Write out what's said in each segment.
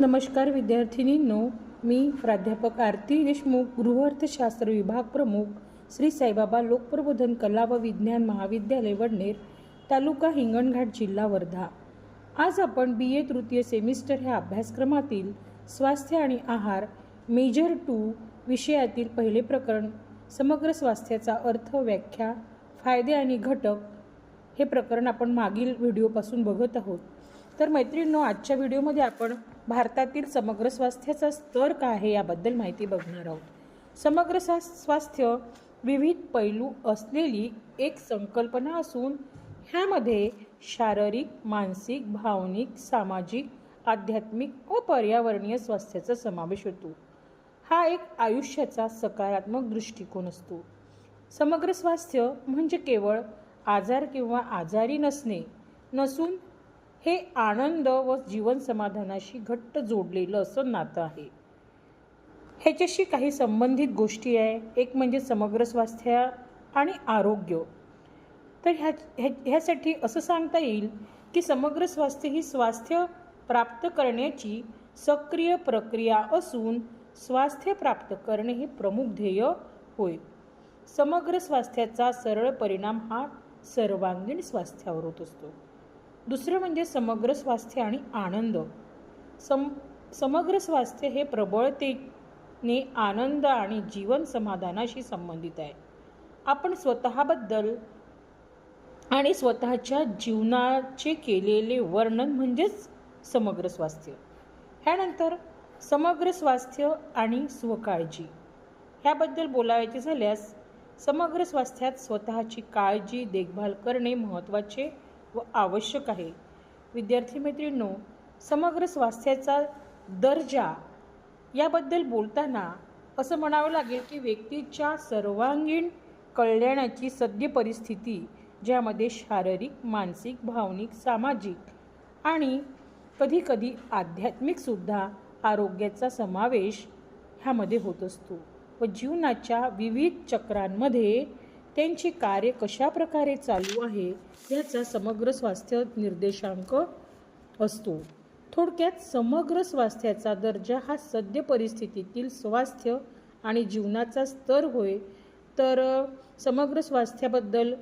नमस्कार विद्यार्थिनींनो मी प्राध्यापक आरती देशमुख गृहअर्थशास्त्र विभाग प्रमुख श्री साईबाबा लोकप्रबोधन कला व विज्ञान महाविद्यालय वडनेर तालुका हिंगणघाट जिल्हा वर्धा. आज आपण बी ए तृतीय सेमिस्टर ह्या अभ्यासक्रमातील स्वास्थ्य आणि आहार मेजर टू विषयातील पहिले प्रकरण समग्र स्वास्थ्याचा अर्थ व्याख्या फायदे आणि घटक हे प्रकरण आपण मागील व्हिडिओपासून बघत आहोत. तर मैत्रिणींनो आजच्या व्हिडिओमध्ये आपण भारतातील समग्र स्वास्थ्याचा स्तर काय आहे याबद्दल माहिती बघणार आहोत. समग्र स्वा स्वास्थ्य विविध पैलू असलेली एक संकल्पना असून ह्यामध्ये शारीरिक मानसिक भावनिक सामाजिक आध्यात्मिक व पर्यावरणीय स्वास्थ्याचा समावेश होतो. हा एक आयुष्याचा सकारात्मक दृष्टिकोन असतो. समग्र स्वास्थ्य म्हणजे केवळ आजार किंवा आजारी नसणे नसून हे आनंद व जीवन समाधानाशी घट्ट जोडलेलं असं नातं आहे. ह्याच्याशी काही संबंधित गोष्टी आहे. एक म्हणजे समग्र स्वास्थ्य आणि आरोग्य. तर ह्या ह्या ह्यासाठी असं सांगता येईल की समग्र स्वास्थ्य ही स्वास्थ्य प्राप्त करण्याची सक्रिय प्रक्रिया असून स्वास्थ्य प्राप्त करणे हे प्रमुख ध्येय होय. समग्र स्वास्थ्याचा सरळ परिणाम हा सर्वांगीण स्वास्थ्यावर होत असतो. दुसरं म्हणजे समग्र स्वास्थ्य आणि आनंद. सम समग्र स्वास्थ्य हे प्रबळतेने आनंद आणि जीवन समाधानाशी संबंधित आहे. आपण स्वतःबद्दल आणि स्वतःच्या जीवनाचे केलेले वर्णन म्हणजेच समग्र स्वास्थ्य. ह्यानंतर समग्र स्वास्थ्य आणि स्वकाळजी. ह्याबद्दल बोलायचे झाल्यास समग्र स्वास्थ्यात स्वतःची काळजी देखभाल करणे महत्त्वाचे व आवश्यक आहे. विद्यार्थी मैत्रिणींनो समग्र स्वास्थ्याचा दर्जा याबद्दल बोलताना असं म्हणावं लागेल की व्यक्तीच्या सर्वांगीण कल्याणाची सद्य परिस्थिती ज्यामध्ये शारीरिक मानसिक भावनिक सामाजिक आणि कधीकधी आध्यात्मिकसुद्धा आरोग्याचा समावेश ह्यामध्ये होत असतो. व जीवनाच्या विविध चक्रांमध्ये त्यांची कार्य कशा प्रकारे चालू आहे याचा समग्र स्वास्थ्य निर्देशांक असतो. थोडक्यात समग्र स्वास्थ्याचा दर्जा हा सद्य परिस्थितीतील स्वास्थ्य आणि जीवनाचा स्तर होय. तर समग्र स्वास्थ्याबद्दल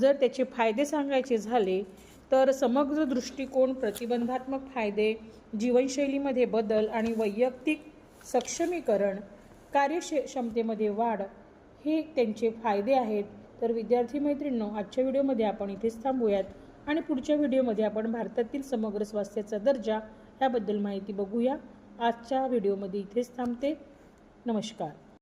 जर त्याचे फायदे सांगायचे झाले तर समग्र दृष्टिकोन प्रतिबंधात्मक फायदे जीवनशैलीमध्ये बदल आणि वैयक्तिक सक्षमीकरण कार्यक्षमतेमध्ये वाढ हे त्यांचे फायदे आहेत. तर विद्यार्थी मैत्रिणींनो आजच्या व्हिडिओमध्ये आपण इथेच थांबूयात आणि पुढच्या व्हिडिओमध्ये आपण भारतातील समग्र स्वास्थ्याचा दर्जा याबद्दल माहिती बघूया. आजच्या व्हिडिओमध्ये इथेच थांबते. नमस्कार.